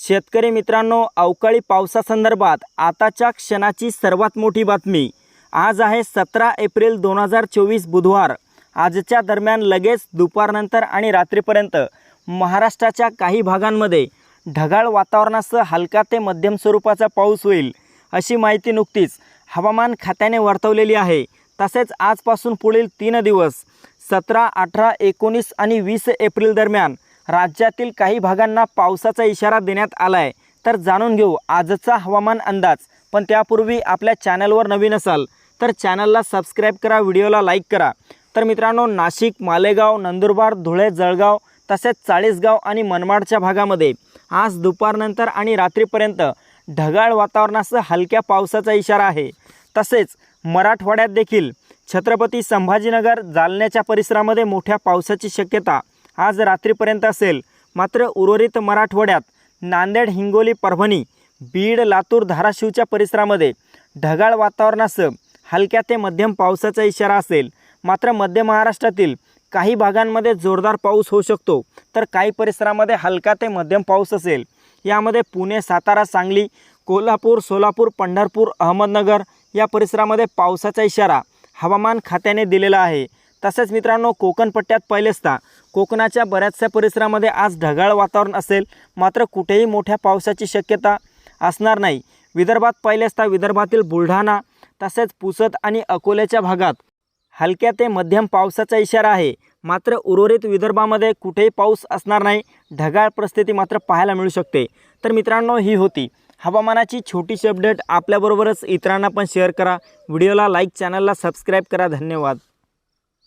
शेतकरी मित्रांनो अवकाळी पावसासंदर्भात आताच्या क्षणाची सर्वात मोठी बातमी. आज आहे सतरा एप्रिल दोन हजार चोवीस बुधवार. आजच्या दरम्यान लगेच दुपारनंतर आणि रात्रीपर्यंत महाराष्ट्राच्या काही भागांमध्ये ढगाळ वातावरणासह हलका ते मध्यम स्वरूपाचा पाऊस होईल अशी माहिती नुकतीच हवामान खात्याने वर्तवलेली आहे. तसेच आजपासून पुढील तीन दिवस सतरा अठरा एकोणीस आणि वीस एप्रिल दरम्यान राज्यातील काही भागांना पावसाचा इशारा देण्यात आला आहे तर जाणून घेऊ आजचा हवामान अंदाज. पण त्यापूर्वी आपल्या चॅनलवर नवीन असाल तर चॅनलला सबस्क्राईब करा व्हिडिओला लाईक करा. तर मित्रांनो नाशिक मालेगाव नंदुरबार धुळे जळगाव तसेच चाळीसगाव आणि मनमाडच्या भागामध्ये आज दुपारनंतर आणि रात्रीपर्यंत ढगाळ वातावरणासह हलक्या पावसाचा इशारा आहे. तसेच मराठवाड्यात देखील छत्रपती संभाजीनगर जालन्याच्या परिसरामध्ये मोठ्या पावसाची शक्यता आज रात्रीपर्यंत असेल. मात्र उर्वरित मराठवाड्यात नांदेड हिंगोली परभणी बीड लातूर धाराशिवच्या परिसरामध्ये ढगाळ वातावरणासह हलक्या ते मध्यम पावसाचा इशारा असेल. मात्र मध्य महाराष्ट्रातील काही भागांमध्ये जोरदार पाऊस होऊ शकतो. तर काही परिसरामध्ये हलका ते मध्यम पाऊस असेल. यामध्ये पुणे सातारा सांगली कोल्हापूर सोलापूर पंढरपूर अहमदनगर या परिसरामध्ये पावसाचा इशारा हवामान खात्याने दिलेला आहे. तसेच मित्रांनो कोकण पट्ट्यात असता कोकणाच्या बऱ्याचशा परिसरामध्ये आज ढगाळ वातावरण असेल. मात्र कुठेही मोठ्या पावसाची शक्यता असणार नाही. विदर्भात पाहिले असता विदर्भातील बुलढाणा तसेच पुसद आणि अकोल्याच्या भागात हलक्या ते मध्यम पावसाचा इशारा आहे. मात्र उर्वरित विदर्भामध्ये कुठेही पाऊस असणार नाही. ढगाळ परिस्थिती मात्र पाहायला मिळू शकते. तर मित्रांनो ही होती हवामानाची छोटीशी अपडेट. आपल्याबरोबरच इतरांना पण शेअर करा. व्हिडिओला लाईक चॅनलला सबस्क्राईब करा. धन्यवाद.